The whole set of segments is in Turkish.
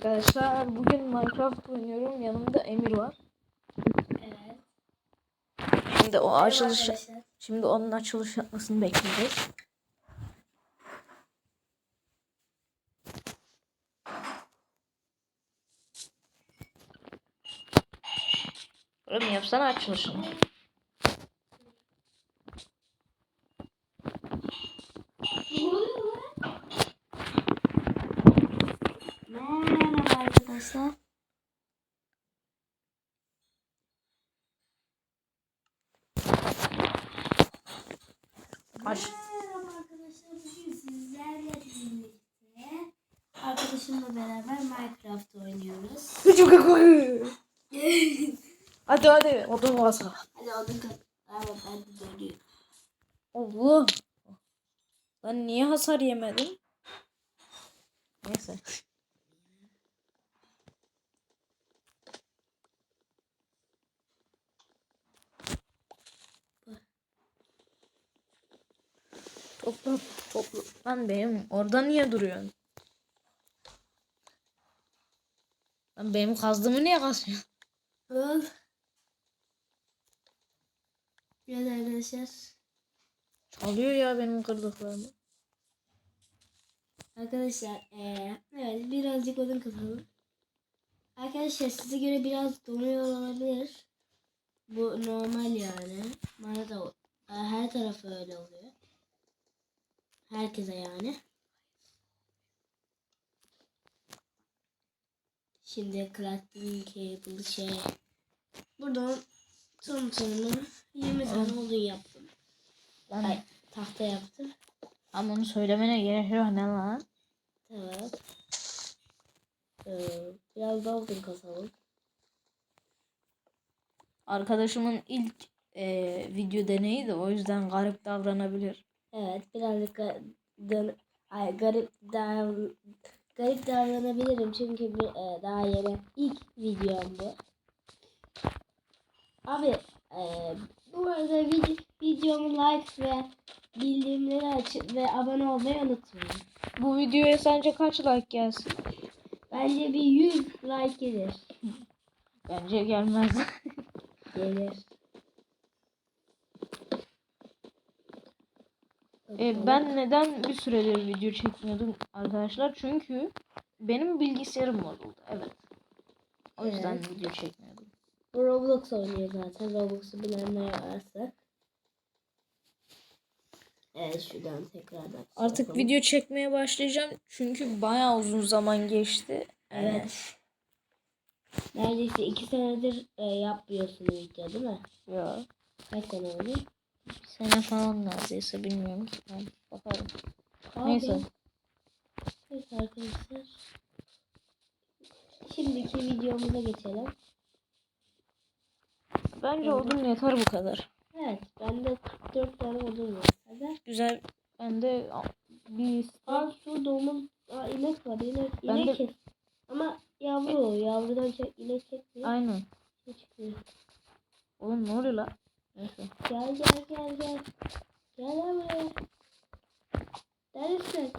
arkadaşlar. Bugün Minecraft oynuyorum. Yanımda Emir var. Evet. Şimdi o açılış Arkadaşlar. şimdi onun açılış yapmasını bekleyeceğiz. Oğlum yapsana açılışını. Merhaba arkadaşlar. Aç. Merhaba arkadaşlar. Bugün sizlerle birlikte arkadaşımla beraber Minecraft oynuyoruz. hadi hadi odun varsa. Hadi odun kat. Evet ben de dönüyorum. Allah. Lan niye hasar yemedim? Neyse. Topla topla. Lan benim orada niye duruyorsun? Lan benim kazdığımı niye kazıyorsun? Al. Evet arkadaşlar. Çalıyor ya benim kırdıklarımı. Arkadaşlar eee evet birazcık odun kazalım. Arkadaşlar size göre biraz donuyor olabilir. Bu normal yani. Bana da her tarafı öyle oluyor. Herkese yani. Şimdi crafting table şey. Buradan son sonuna 20 tane odun yaptım. Lan Ay tahta yaptım. ama onu söylemene gerek yok ne lan? Evet. Ee, biraz daha odun kazalım. Arkadaşımın ilk eee, video deneyi de o yüzden garip davranabilir. Evet birazcık dön- ay, garip dav- garip davranabilirim çünkü bir, e, daha yeni ilk videom bu. Abi e, bu arada video, videomu like ve bildirimleri açıp ve abone olmayı unutmayın. Bu videoya sence kaç like gelsin? Bence bir 100 like gelir. Bence gelmez. Gelir. E, ben neden bir süredir video çekmiyordum arkadaşlar? Çünkü benim bilgisayarım bozuldu. Evet. O yüzden Evet. video çekmiyordum. Bu Roblox oynuyor zaten. Roblox'u bilenler varsa. Evet şuradan tekrardan. Artık yapalım. video çekmeye başlayacağım. Çünkü bayağı uzun zaman geçti. Evet. Neredeyse iki senedir e, yapmıyorsun video değil mi? Ya. Kaç sene oldu? Sene falan neredeyse bilmiyorum. Ben bakarım. Abi, Neyse. Evet arkadaşlar. Şimdiki videomuza geçelim. Bence odun yeter bu kadar. Evet. Bende 44 tane odun var. Hadi. Güzel. Ben de bir Aa şu domuz. Aa inek var. İnek, Ben inek de-. Ama yavru. Yavrudan çek, inek çekmiyor. Aynen. Şey çıkmıyor. Oğlum ne oluyor lan? Neyse. Gel gel gel gel. Gel buraya. Neredesin?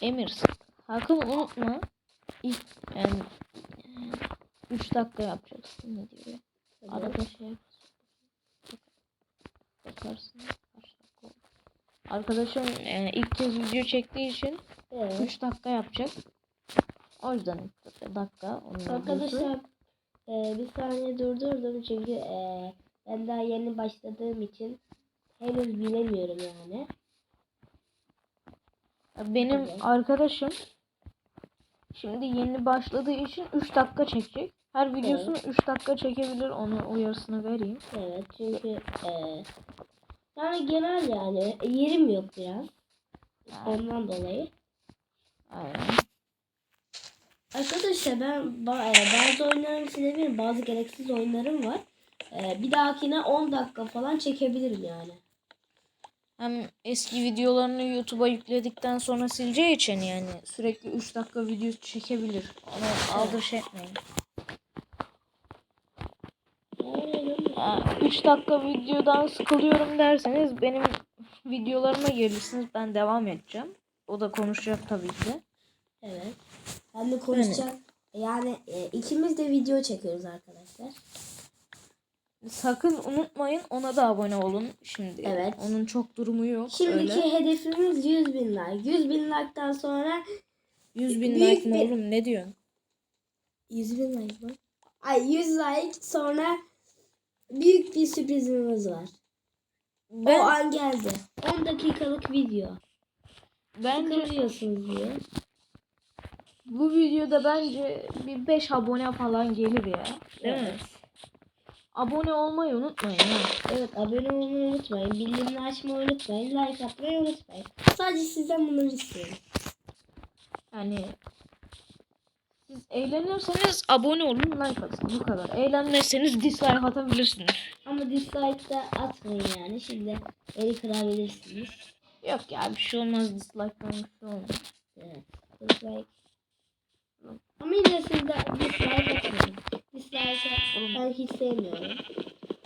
Emir sakın unutma. İlk yani 3 dakika yapacaksın ne diyor. Arada şey yap- bakarsın. Arkadaşım yani ilk kez video çektiği için Evet. 3 dakika yapacak. O yüzden 3 dakika. Arkadaşlar e, bir saniye durdurdum çünkü e, ben daha yeni başladığım için henüz bilemiyorum yani. benim Evet. arkadaşım şimdi yeni başladığı için 3 dakika çekecek. Her videosunu 3 dakika çekebilir. Onu uyarısını vereyim. Evet çünkü e, yani genel yani e, yerim yok biraz. Ondan dolayı. Aynen. Arkadaşlar ben e, bazı oyunlarımı silebilirim. Bazı gereksiz oyunlarım var. E, bir dahakine 10 dakika falan çekebilirim yani. Hem eski videolarını YouTube'a yükledikten sonra sileceği için yani sürekli 3 dakika video çekebilir. Onu aldırış etmeyin. 3 dakika videodan sıkılıyorum derseniz benim videolarıma gelirsiniz. Ben devam edeceğim. O da konuşacak tabii ki. Evet. Ben de konuşacağım. Yani e, ikimiz de video çekiyoruz arkadaşlar. Sakın unutmayın ona da abone olun şimdi. Evet. Onun çok durumu yok. Şimdiki öyle. hedefimiz 100 bin like. 100 bin like'tan sonra 100 bin büyük like mi bir- oğlum ne diyorsun? 100 bin like mı? Ay 100 like sonra büyük bir sürprizimiz var. O Ben, an geldi. 10 dakikalık video. bence Sıkılıyorsunuz diye. Bu videoda bence bir 5 abone falan gelir ya. Değil mi? Evet. Abone olmayı unutmayın ha. Evet abone olmayı unutmayın. Bildirimleri açmayı unutmayın. Like atmayı unutmayın. Sadece sizden bunları istiyorum. Yani siz eğleniyorsanız abone olun like atın bu kadar. Eğlenmezseniz dislike atabilirsiniz. Ama dislike da atmayın yani. Şimdi beni kırabilirsiniz. Yok ya bir şey olmaz dislike'dan bir şey olmaz. Evet. Dislike. De dislike atmayın. Dislike ben hiç sevmiyorum.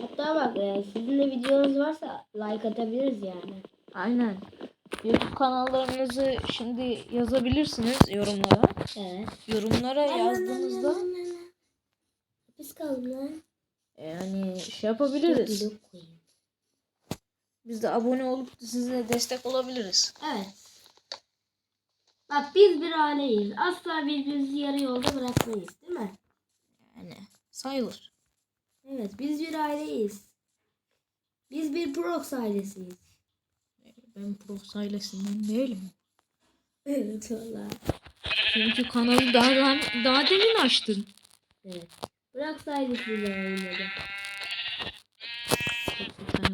Hatta bak e, sizin de videonuz varsa like atabiliriz yani. Aynen. YouTube kanallarınızı şimdi yazabilirsiniz yorumlara. Evet. Yorumlara yazdığınızda Biz kaldım lan. yani şey yapabiliriz. Biz de abone olup size destek olabiliriz. Evet. Bak biz bir aileyiz. Asla birbirimizi yarı yolda bırakmayız değil mi? Yani sayılır. Evet biz bir aileyiz. Biz bir Prox ailesiyiz. Ben Prox ailesinden değilim. Evet valla. Çünkü kanalı daha, daha, demin açtın. Evet. Prox ailesiyle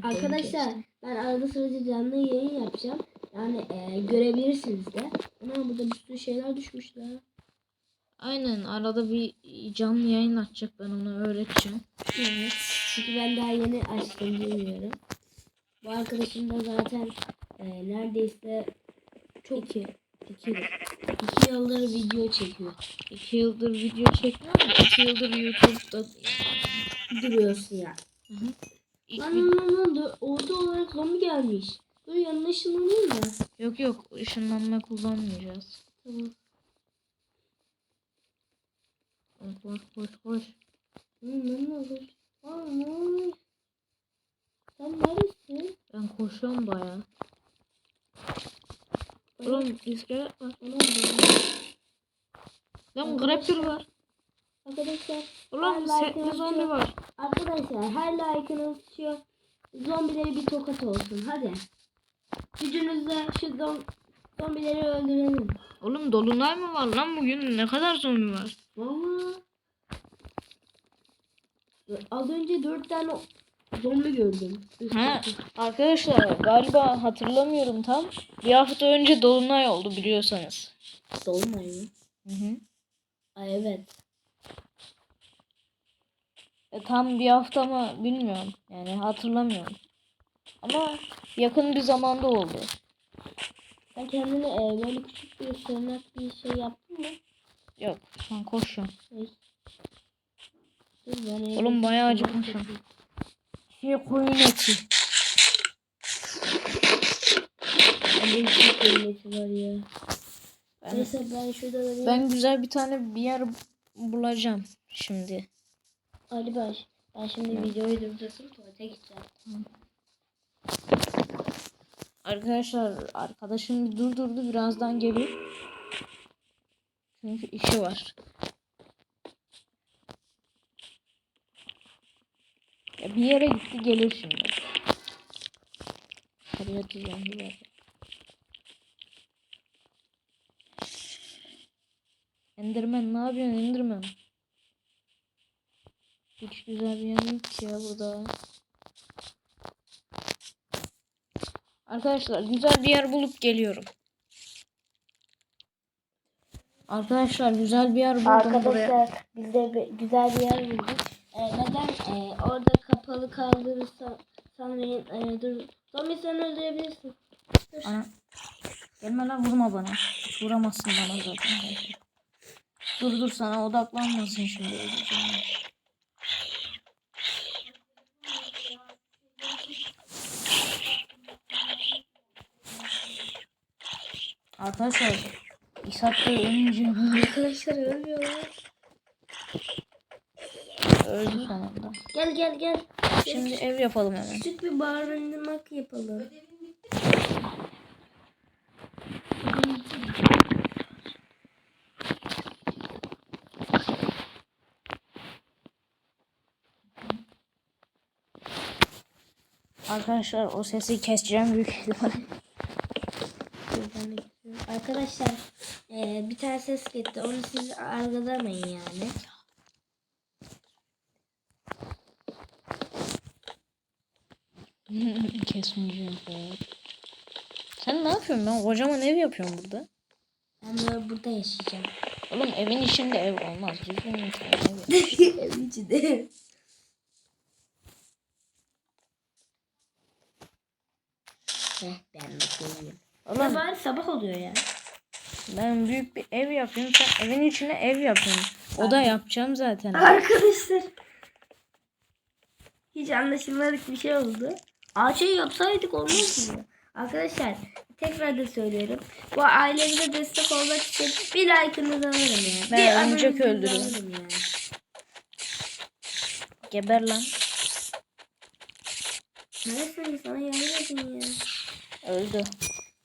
Arkadaşlar ben arada sırada canlı yayın yapacağım. Yani e, görebilirsiniz de. Ama burada bir sürü şeyler düşmüşler. Aynen arada bir canlı yayın açacak ben onu öğreteceğim. Evet. Çünkü ben daha yeni açtım bilmiyorum. Bu arkadaşım da zaten e, neredeyse çok iki, iki, iki yıldır video çekiyor. İki yıldır video çekmiyorum ama iki yıldır YouTube'da Duruyorsun ya. İlk Lan vid- lan lan lan orada olarak zombi gelmiş. Dur yanına ışınlanayım da. Yok yok ışınlanma kullanmayacağız. Tamam. Koş koş koş koş. Lan ne olur. Aa ne olur. Sen neredesin? Ben koşuyorum baya. Oğlum iskelet var. Bak. Lan grapper var. Arkadaşlar. Ulan setli zombi var. Arkadaşlar her like'ınız şu zombileri bir tokat olsun. Hadi. Gücünüzle şu zom zombileri öldürelim. Oğlum dolunay mı var lan bugün? Ne kadar zombi var? Valla. Az önce dört tane zombi gördüm. Üste. arkadaşlar galiba hatırlamıyorum tam. Bir hafta önce dolunay oldu biliyorsanız. Dolunay mı? Hı hı. Ay evet. E, tam bir hafta mı bilmiyorum. Yani hatırlamıyorum. Ama yakın bir zamanda oldu. Sen kendine e, böyle küçük bir sığınak bir şey yaptın mı? Yok şu an koşuyorum. Ay. Dur ben evde Oğlum bayağı sığınak acıkmışım. yapayım. Şey koyun eti. Var ya. Ben, Neyse ben şurada da ben güzel bir tane bir yer bulacağım şimdi. Ali Baş. Ben şimdi videoyu durdursam tuvalete gideceğim. Arkadaşlar arkadaşım bir durdurdu birazdan gelir. Çünkü işi var. Ya bir yere gitti gelir şimdi. Şuraya diyeceğim bir yere. Enderman ne yapıyorsun Enderman? Hiç güzel bir yer yok ya burada. Arkadaşlar güzel bir yer bulup geliyorum. Arkadaşlar güzel bir yer buldum buraya. Arkadaşlar biz de bir- güzel bir yer bulduk. Ee, neden e, orada kapalı kaldırırsa sanmayın. E, dur. Zombi sen öldürebilirsin. Dur. Ana. Gelme lan vurma bana. Vuramazsın bana zaten. Dur dur sana odaklanmasın şimdi. Arkadaşlar İshak Bey ölünce Arkadaşlar ölmüyorlar. öldü sonunda. Gel gel gel. Şimdi ev yapalım hemen. Küçük bir barınmak yapalım. Arkadaşlar o sesi keseceğim büyük ihtimalle. Arkadaşlar eee, bir tane ses gitti. Onu siz algılamayın yani. Falan. Sen ne yapıyorsun? Ben kocaman ev yapıyorum burada. Ben böyle burada yaşayacağım. Oğlum evin içinde ev olmaz. Düzgün bir tane ev. Evin içinde. Heh, ben bakayım. Oğlum bari sabah oluyor ya. ben büyük bir ev yapıyorum. Sen evin içine ev yapıyorsun. O da yapacağım zaten. Arkadaşlar. Hiç anlaşılmadık bir şey oldu. Ağaçı yapsaydık olmaz mı? Arkadaşlar tekrar da söylüyorum. Bu ailemize destek olmak için bir like'ınızı alırım ya. Ben bir örümcek alırım yani. Geber lan. Neresin sana yardım edin ya. Öldü.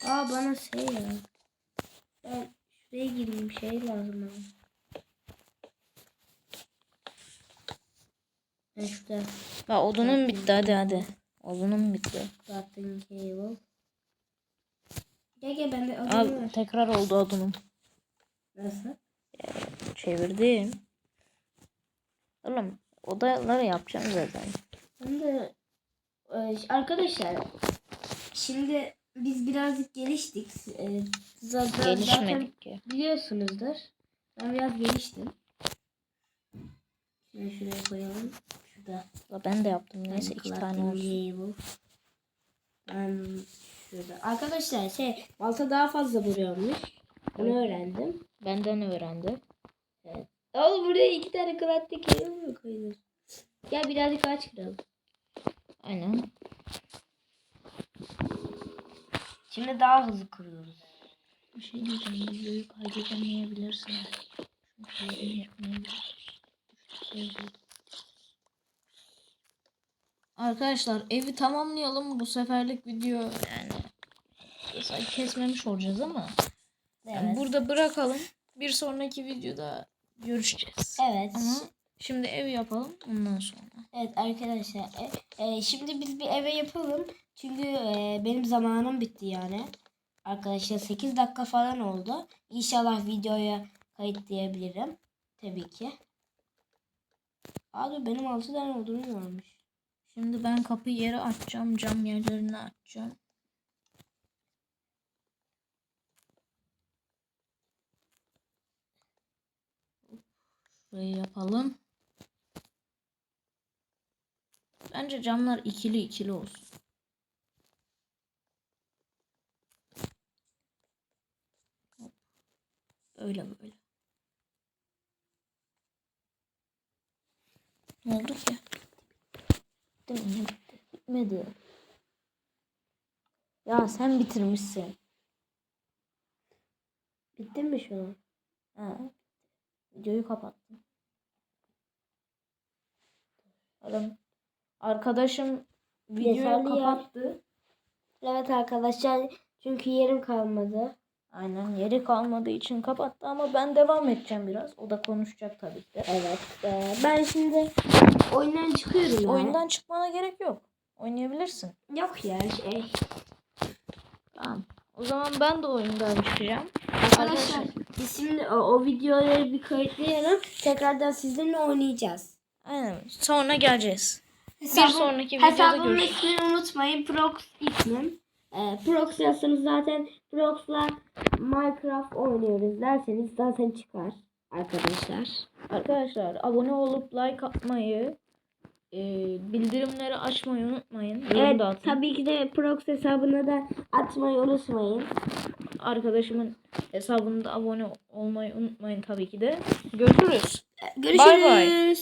Aa bana şey ya. Ben şuraya gireyim şey lazım bana. Ben şurada Bak odunum bitti hadi hadi. Odunum bitti. crafting cable. Gel gel bende Al odun var. tekrar oldu odunum. Nasıl? Çevirdim. Oğlum odaları yapacağım zaten. Ben de e, arkadaşlar şimdi biz birazcık geliştik. E, zaten, zaten Gelişmedik ki. biliyorsunuzdur. Ben biraz geliştim. Şunu şuraya koyalım. Şurada. La Ben de yaptım. Neyse iki tane olsun. Ben şurada. Arkadaşlar şey balta daha fazla vuruyormuş. Onu öğrendim. Benden öğrendi. Oğlum buraya iki tane crafting cable mi? Gel birazcık ağaç kıralım. Aynen. Şimdi daha hızlı kırıyoruz. Bir şey diyeceğim. Videoyu kaydedemeyebilirsin. Çünkü. Şey oldu. Arkadaşlar evi tamamlayalım. Bu seferlik video yani kesmemiş olacağız ama yani Evet. burada bırakalım. Bir sonraki videoda görüşeceğiz. Evet. Ama şimdi ev yapalım ondan sonra. Evet arkadaşlar. e, e, şimdi biz bir eve yapalım. Çünkü e, benim zamanım bitti yani. Arkadaşlar 8 dakika falan oldu. İnşallah videoya kayıtlayabilirim. Tabii ki. Dur benim 6 tane olduğunu varmış. Şimdi ben kapı yeri açacağım. Cam yerlerini açacağım. Şurayı yapalım. Bence camlar ikili ikili olsun. Öyle böyle. Ne oldu ki? Değil mi? Bitti. Bitmedi. Ya sen bitirmişsin. Bitti mi şu an? Ha. Videoyu kapattım. Adam arkadaşım videoyu Yeterli kapattı. Evet arkadaşlar. Çünkü yerim kalmadı. Aynen yeri kalmadığı için kapattı ama ben devam edeceğim biraz. O da konuşacak tabii ki. Evet. e, ben şimdi oyundan çıkıyorum yani. Oyundan çıkmana gerek yok. Oynayabilirsin. Yok ya şey. Tamam. O zaman ben de oyundan çıkacağım. Arkadaşlar biz şimdi o, o videoları bir kayıtlayalım. Tekrardan sizinle oynayacağız. Aynen. Sonra geleceğiz. Hesabım- Bir sonraki videoda Hesabımın görüşürüz. ismini unutmayın. Prox ismim. Ee, Prox yazsanız zaten Prox'la Minecraft oynuyoruz derseniz zaten çıkar arkadaşlar. Arkadaşlar abone olup like atmayı, e, bildirimleri açmayı unutmayın. Evet tabii ki de Prox hesabına da atmayı unutmayın. Arkadaşımın hesabında abone olmayı unutmayın tabii ki de. Görüşürüz. Görüşürüz. Bay bay.